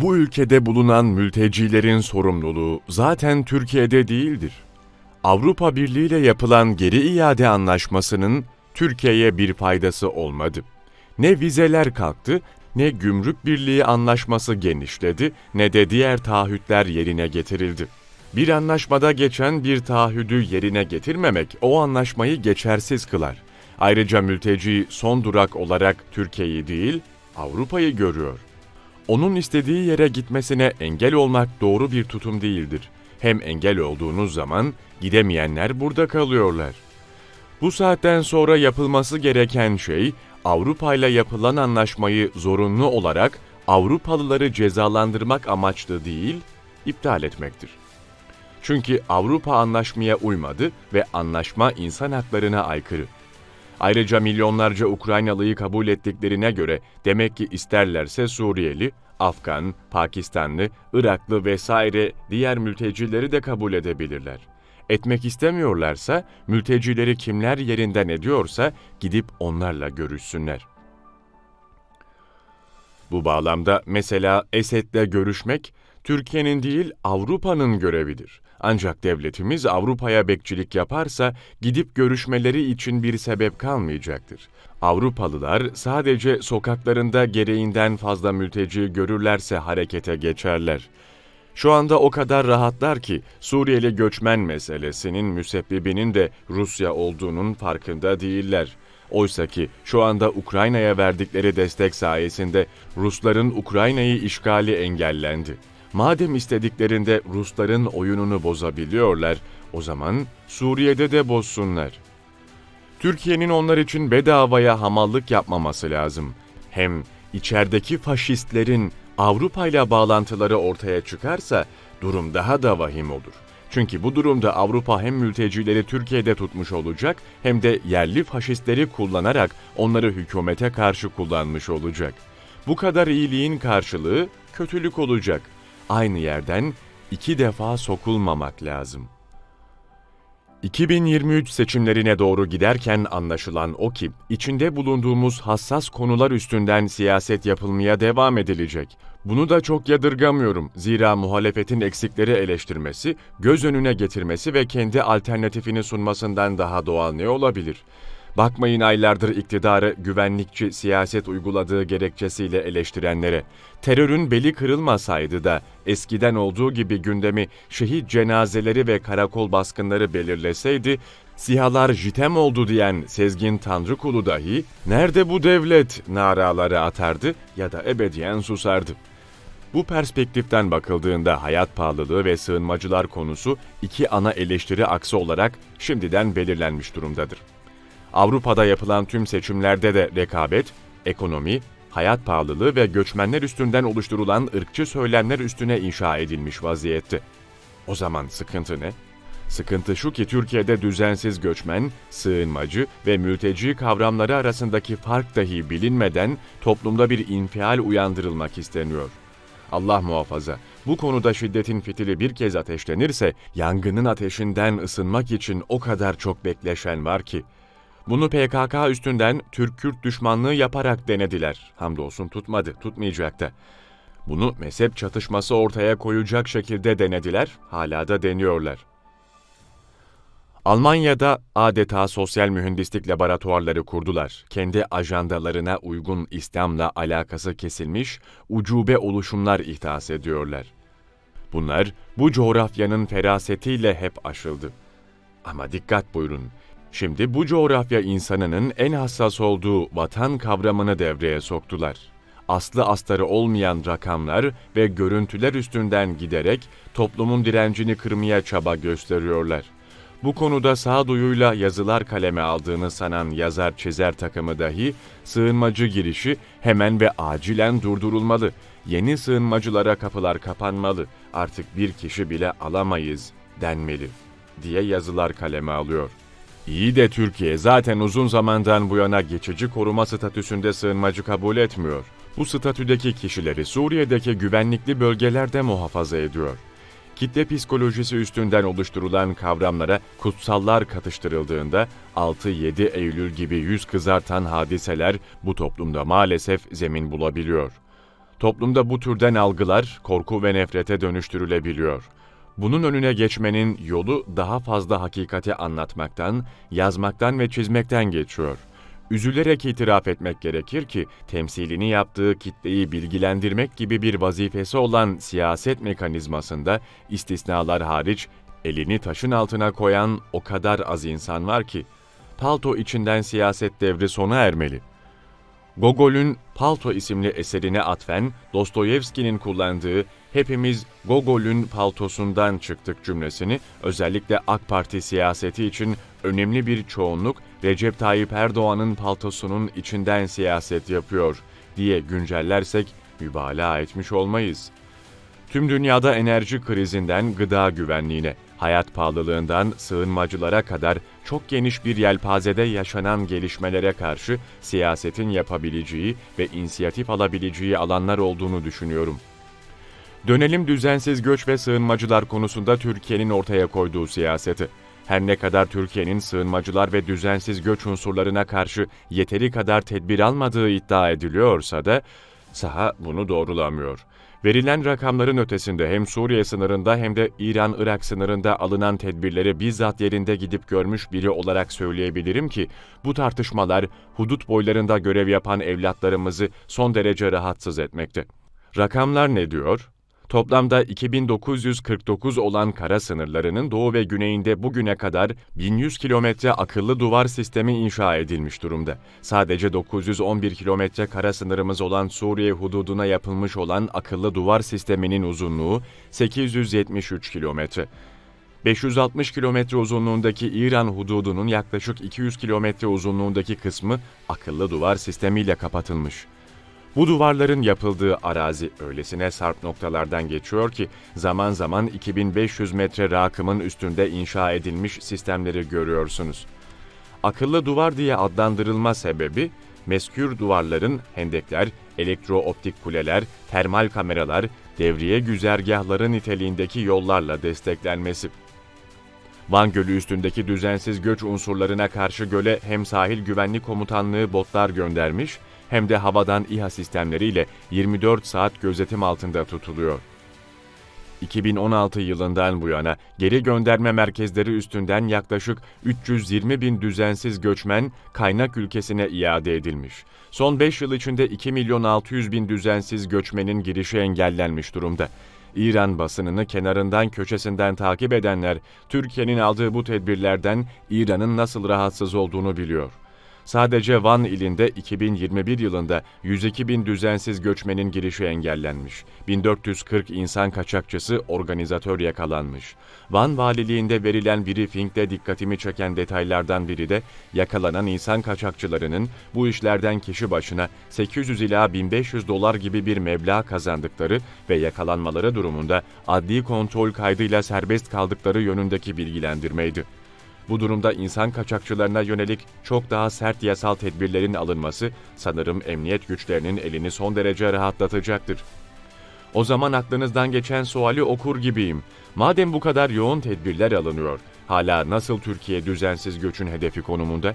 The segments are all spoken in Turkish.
Bu ülkede bulunan mültecilerin sorumluluğu zaten Türkiye'de değildir. Avrupa Birliği ile yapılan geri iade anlaşmasının Türkiye'ye bir faydası olmadı. Ne vizeler kalktı, ne gümrük birliği anlaşması genişledi, ne de diğer taahhütler yerine getirildi. Bir anlaşmada geçen bir taahhüdü yerine getirmemek o anlaşmayı geçersiz kılar. Ayrıca mülteci son durak olarak Türkiye'yi değil, Avrupa'yı görüyor. Onun istediği yere gitmesine engel olmak doğru bir tutum değildir. Hem engel olduğunuz zaman gidemeyenler burada kalıyorlar. Bu saatten sonra yapılması gereken şey Avrupa ile yapılan anlaşmayı zorunlu olarak Avrupalıları cezalandırmak amaçlı değil, iptal etmektir. Çünkü Avrupa anlaşmaya uymadı ve anlaşma insan haklarına aykırı. Ayrıca milyonlarca Ukraynalıyı kabul ettiklerine göre demek ki isterlerse Suriyeli, Afgan, Pakistanlı, Iraklı vesaire diğer mültecileri de kabul edebilirler. Etmek istemiyorlarsa mültecileri kimler yerinden ediyorsa gidip onlarla görüşsünler. Bu bağlamda mesela Esed'le görüşmek Türkiye'nin değil Avrupa'nın görevidir. Ancak devletimiz Avrupa'ya bekçilik yaparsa gidip görüşmeleri için bir sebep kalmayacaktır. Avrupalılar sadece sokaklarında gereğinden fazla mülteci görürlerse harekete geçerler. Şu anda o kadar rahatlar ki Suriyeli göçmen meselesinin müsebbibinin de Rusya olduğunun farkında değiller. Oysa ki şu anda Ukrayna'ya verdikleri destek sayesinde Rusların Ukrayna'yı işgali engellendi. Madem istediklerinde Rusların oyununu bozabiliyorlar, o zaman Suriye'de de bozsunlar. Türkiye'nin onlar için bedavaya hamallık yapmaması lazım. Hem içerideki faşistlerin Avrupa ile bağlantıları ortaya çıkarsa durum daha da vahim olur. Çünkü bu durumda Avrupa hem mültecileri Türkiye'de tutmuş olacak hem de yerli faşistleri kullanarak onları hükümete karşı kullanmış olacak. Bu kadar iyiliğin karşılığı kötülük olacak. Aynı yerden iki defa sokulmamak lazım. 2023 seçimlerine doğru giderken anlaşılan o ki, içinde bulunduğumuz hassas konular üstünden siyaset yapılmaya devam edilecek. Bunu da çok yadırgamıyorum. Zira muhalefetin eksikleri eleştirmesi, göz önüne getirmesi ve kendi alternatifini sunmasından daha doğal ne olabilir? Bakmayın aylardır iktidarı güvenlikçi siyaset uyguladığı gerekçesiyle eleştirenlere. Terörün beli kırılmasaydı da eskiden olduğu gibi gündemi şehit cenazeleri ve karakol baskınları belirleseydi, sihalar jitem oldu diyen Sezgin Tanrıkulu dahi nerede bu devlet naraları atardı ya da ebediyen susardı. Bu perspektiften bakıldığında hayat pahalılığı ve sığınmacılar konusu iki ana eleştiri aksı olarak şimdiden belirlenmiş durumdadır. Avrupa'da yapılan tüm seçimlerde de rekabet, ekonomi, hayat pahalılığı ve göçmenler üstünden oluşturulan ırkçı söylemler üstüne inşa edilmiş vaziyette. O zaman sıkıntı ne? Sıkıntı şu ki Türkiye'de düzensiz göçmen, sığınmacı ve mülteci kavramları arasındaki fark dahi bilinmeden toplumda bir infial uyandırılmak isteniyor. Allah muhafaza, bu konuda şiddetin fitili bir kez ateşlenirse yangının ateşinden ısınmak için o kadar çok bekleşen var ki bunu PKK üstünden Türk-Kürt düşmanlığı yaparak denediler. Hamdolsun tutmadı, tutmayacak da. Bunu mezhep çatışması ortaya koyacak şekilde denediler, hala da deniyorlar. Almanya'da adeta sosyal mühendislik laboratuvarları kurdular. Kendi ajandalarına uygun İslam'la alakası kesilmiş ucube oluşumlar ihdas ediyorlar. Bunlar bu coğrafyanın ferasetiyle hep aşıldı. Ama dikkat buyurun, Şimdi bu coğrafya insanının en hassas olduğu vatan kavramını devreye soktular. Aslı astarı olmayan rakamlar ve görüntüler üstünden giderek toplumun direncini kırmaya çaba gösteriyorlar. Bu konuda sağduyuyla yazılar kaleme aldığını sanan yazar çizer takımı dahi sığınmacı girişi hemen ve acilen durdurulmalı. Yeni sığınmacılara kapılar kapanmalı. Artık bir kişi bile alamayız denmeli diye yazılar kaleme alıyor. İyi de Türkiye zaten uzun zamandan bu yana geçici koruma statüsünde sığınmacı kabul etmiyor. Bu statüdeki kişileri Suriye'deki güvenlikli bölgelerde muhafaza ediyor. Kitle psikolojisi üstünden oluşturulan kavramlara kutsallar katıştırıldığında 6-7 Eylül gibi yüz kızartan hadiseler bu toplumda maalesef zemin bulabiliyor. Toplumda bu türden algılar korku ve nefrete dönüştürülebiliyor. Bunun önüne geçmenin yolu daha fazla hakikati anlatmaktan, yazmaktan ve çizmekten geçiyor. Üzülerek itiraf etmek gerekir ki temsilini yaptığı kitleyi bilgilendirmek gibi bir vazifesi olan siyaset mekanizmasında istisnalar hariç elini taşın altına koyan o kadar az insan var ki palto içinden siyaset devri sona ermeli. Gogol'ün Palto isimli eserine atfen Dostoyevski'nin kullandığı hepimiz Gogol'ün paltosundan çıktık cümlesini özellikle AK Parti siyaseti için önemli bir çoğunluk Recep Tayyip Erdoğan'ın paltosunun içinden siyaset yapıyor diye güncellersek mübalağa etmiş olmayız. Tüm dünyada enerji krizinden gıda güvenliğine, hayat pahalılığından sığınmacılara kadar çok geniş bir yelpazede yaşanan gelişmelere karşı siyasetin yapabileceği ve inisiyatif alabileceği alanlar olduğunu düşünüyorum. Dönelim düzensiz göç ve sığınmacılar konusunda Türkiye'nin ortaya koyduğu siyaseti. Her ne kadar Türkiye'nin sığınmacılar ve düzensiz göç unsurlarına karşı yeteri kadar tedbir almadığı iddia ediliyorsa da saha bunu doğrulamıyor. Verilen rakamların ötesinde hem Suriye sınırında hem de İran-Irak sınırında alınan tedbirleri bizzat yerinde gidip görmüş biri olarak söyleyebilirim ki bu tartışmalar hudut boylarında görev yapan evlatlarımızı son derece rahatsız etmekte. Rakamlar ne diyor? Toplamda 2949 olan kara sınırlarının doğu ve güneyinde bugüne kadar 1100 kilometre akıllı duvar sistemi inşa edilmiş durumda. Sadece 911 kilometre kara sınırımız olan Suriye hududuna yapılmış olan akıllı duvar sisteminin uzunluğu 873 kilometre. 560 kilometre uzunluğundaki İran hududunun yaklaşık 200 kilometre uzunluğundaki kısmı akıllı duvar sistemiyle kapatılmış. Bu duvarların yapıldığı arazi öylesine sarp noktalardan geçiyor ki zaman zaman 2500 metre rakımın üstünde inşa edilmiş sistemleri görüyorsunuz. Akıllı duvar diye adlandırılma sebebi meskür duvarların hendekler, elektrooptik kuleler, termal kameralar, devriye güzergahları niteliğindeki yollarla desteklenmesi. Van Gölü üstündeki düzensiz göç unsurlarına karşı göle hem sahil güvenlik komutanlığı botlar göndermiş hem de havadan İHA sistemleriyle 24 saat gözetim altında tutuluyor. 2016 yılından bu yana geri gönderme merkezleri üstünden yaklaşık 320 bin düzensiz göçmen kaynak ülkesine iade edilmiş. Son 5 yıl içinde 2 milyon 600 bin düzensiz göçmenin girişi engellenmiş durumda. İran basınını kenarından köşesinden takip edenler Türkiye'nin aldığı bu tedbirlerden İran'ın nasıl rahatsız olduğunu biliyor. Sadece Van ilinde 2021 yılında 102 bin düzensiz göçmenin girişi engellenmiş. 1440 insan kaçakçısı organizatör yakalanmış. Van valiliğinde verilen briefingde dikkatimi çeken detaylardan biri de yakalanan insan kaçakçılarının bu işlerden kişi başına 800 ila 1500 dolar gibi bir meblağ kazandıkları ve yakalanmaları durumunda adli kontrol kaydıyla serbest kaldıkları yönündeki bilgilendirmeydi. Bu durumda insan kaçakçılarına yönelik çok daha sert yasal tedbirlerin alınması sanırım emniyet güçlerinin elini son derece rahatlatacaktır. O zaman aklınızdan geçen suali okur gibiyim. Madem bu kadar yoğun tedbirler alınıyor, hala nasıl Türkiye düzensiz göçün hedefi konumunda?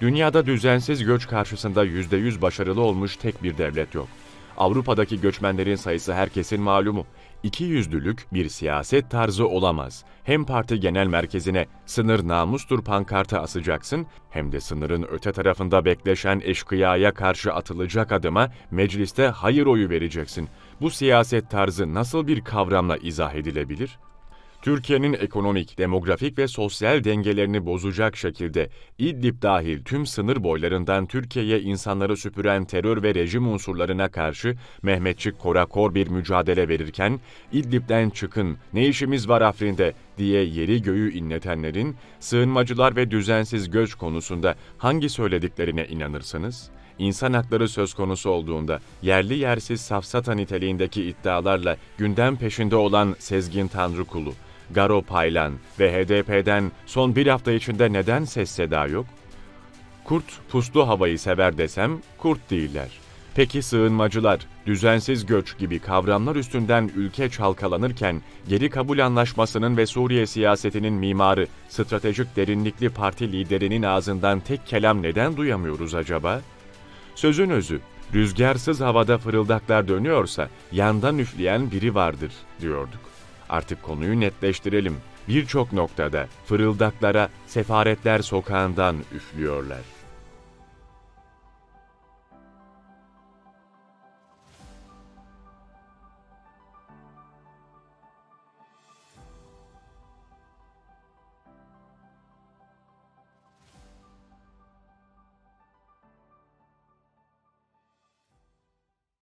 Dünyada düzensiz göç karşısında %100 başarılı olmuş tek bir devlet yok. Avrupa'daki göçmenlerin sayısı herkesin malumu. İki yüzlülük bir siyaset tarzı olamaz. Hem parti genel merkezine sınır namustur pankartı asacaksın, hem de sınırın öte tarafında bekleşen eşkıyaya karşı atılacak adıma mecliste hayır oyu vereceksin. Bu siyaset tarzı nasıl bir kavramla izah edilebilir? Türkiye'nin ekonomik, demografik ve sosyal dengelerini bozacak şekilde İdlib dahil tüm sınır boylarından Türkiye'ye insanları süpüren terör ve rejim unsurlarına karşı Mehmetçik korakor bir mücadele verirken İdlib'den çıkın, ne işimiz var Afrin'de diye yeri göğü inletenlerin sığınmacılar ve düzensiz göç konusunda hangi söylediklerine inanırsınız? İnsan hakları söz konusu olduğunda yerli yersiz safsata niteliğindeki iddialarla gündem peşinde olan Sezgin Tanrıkulu, Garo Paylan ve HDP'den son bir hafta içinde neden ses seda yok? Kurt puslu havayı sever desem kurt değiller. Peki sığınmacılar, düzensiz göç gibi kavramlar üstünden ülke çalkalanırken geri kabul anlaşmasının ve Suriye siyasetinin mimarı, stratejik derinlikli parti liderinin ağzından tek kelam neden duyamıyoruz acaba? Sözün özü, Rüzgarsız havada fırıldaklar dönüyorsa yandan üfleyen biri vardır diyorduk. Artık konuyu netleştirelim. Birçok noktada fırıldaklara sefaretler sokağından üflüyorlar.